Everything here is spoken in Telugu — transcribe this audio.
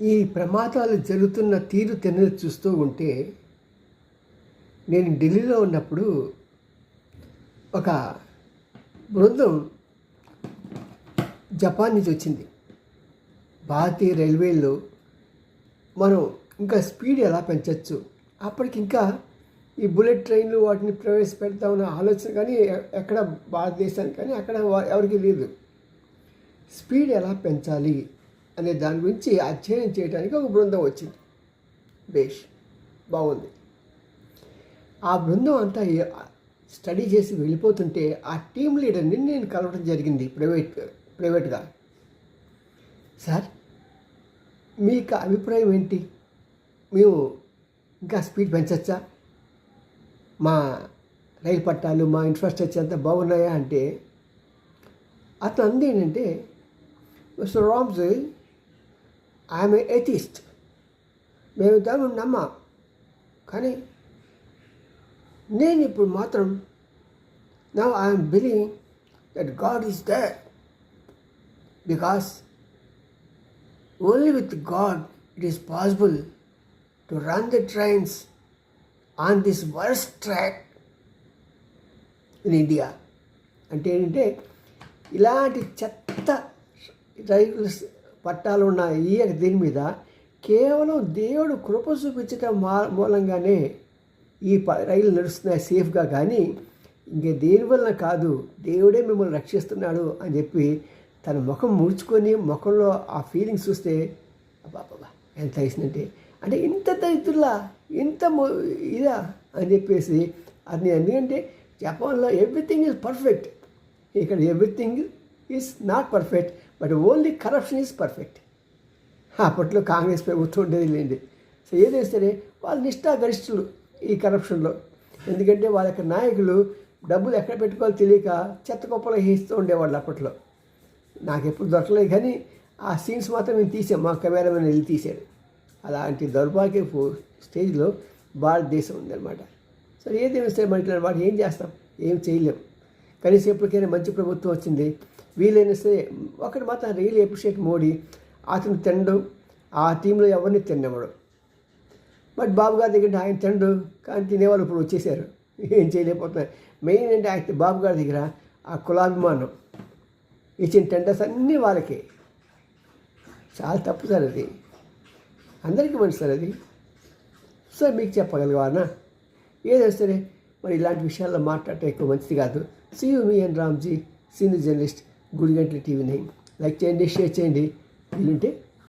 ఈ ప్రమాదాలు జరుగుతున్న తీరు తెన్నులు చూస్తూ ఉంటే నేను ఢిల్లీలో ఉన్నప్పుడు ఒక బృందం జపాన్ నుంచి వచ్చింది. భారతీయ రైల్వేల్లో మనం ఇంకా స్పీడ్ ఎలా పెంచవచ్చు అప్పటికి ఇంకా ఈ బుల్లెట్ ట్రైన్లు వాటిని ప్రవేశపెడతామన్న ఆలోచన కానీ ఎక్కడ భారతదేశానికి కానీ అక్కడ ఎవరికి లేదు. స్పీడ్ ఎలా పెంచాలి? అనే దాని గురించి అధ్యయనం చేయడానికి ఒక బృందం వచ్చింది. బేష్. బాగుంది. ఆ బృందం అంతా స్టడీ చేసి వెళ్ళిపోతుంటే ఆ టీం లీడర్ని నేను కలవడం జరిగింది ప్రైవేట్ ప్రైవేట్గా. సార్ మీకు అభిప్రాయం ఏంటి? మేము ఇంకా స్పీడ్ పెంచచ్చా? మా రైలు పట్టాలు మా ఇన్ఫ్రాస్ట్రక్చర్ అంతా బాగున్నాయా అంటే అతను అంది ఏంటంటే మిస్టర్ రామ్స్ ఐఎమ్ ఎథిస్ట్ మేము దాన్ని నమ్మా కానీ నేను ఇప్పుడు మాత్రం now I'm believing that God is there because only with God it is possible to run the trains on this worst track in India అంటే ఏంటంటే ఇలాంటి చెత్త రైలు పట్టాలు ఉన్న ఈ దీని మీద కేవలం దేవుడు కృప చూపించటం మా మూలంగానే ఈ ప రైలు నడుస్తున్నాయి సేఫ్గా కానీ ఇంకే దేనివల్ల కాదు దేవుడే మిమ్మల్ని రక్షిస్తున్నాడు అని చెప్పి తన ముఖం ముడుచుకొని ముఖంలో ఆ ఫీలింగ్స్ చూస్తే అబ్బాబా ఎంత వేసిందంటే అంటే ఇంత దరిద్రులా ఇంత ఇదా అని చెప్పేసి అది ఎందుకంటే జపాన్లో ఎవ్రీథింగ్ ఈజ్ పర్ఫెక్ట్ ఇక్కడ everything is not perfect but only corruption is perfect అప్పట్లో కాంగ్రెస్ ప్రభుత్వం ఉండేది లేండి సో ఏదైనా సరే వాళ్ళు నిష్ఠాగరిష్ఠులు ఈ కరప్షన్లో ఎందుకంటే వాళ్ళ యొక్క నాయకులు డబ్బులు ఎక్కడ పెట్టుకోవాలో తెలియక చెత్త కుప్పలో వేస్తూ ఉండేవాళ్ళు అప్పట్లో. నాకు ఎప్పుడు దొరకలేదు కానీ ఆ సీన్స్ మాత్రం మేము తీసాం మా కెమెరామెన్ వెళ్ళి తీశాడు. అలాంటి దౌర్భాగ్యపు స్టేజ్లో భారతదేశం ఉందన్నమాట. సరే ఏదేమి సరే మన వాడు ఏం చేస్తాం? ఏం చేయలేం. కనీసం ఎప్పటికైనా మంచి ప్రభుత్వం వచ్చింది. వీలైనా సరే ఒకటి మాత్రం రియలీ అప్రిషియేట్ మోడీ. అతను తినడు ఆ టీంలో ఎవరిని తిన్నవాడు బట్ బాబు గారి దగ్గర ఆయన తినడు కానీ తినేవాళ్ళు ఇప్పుడు వచ్చేసారు. ఏం చేయలేకపోతున్నారు. మెయిన్ అంటే ఆయన బాబు గారి దగ్గర ఆ కులాభిమానం. ఇచ్చిన టెండర్స్ అన్నీ వాళ్ళకి. చాలా తప్పు సార్ అది. అందరికీ మంచి సార్ అది. సార్ మీకు చెప్పగలవానా ఏదో సరే మరి ఇలాంటి విషయాల్లో మాట్లాడటం ఎక్కువ మంచిది కాదు. See me and Ramji senior journalist Gudigantala TV nine like చేయండి షేర్ చేయండి. వీలుంటే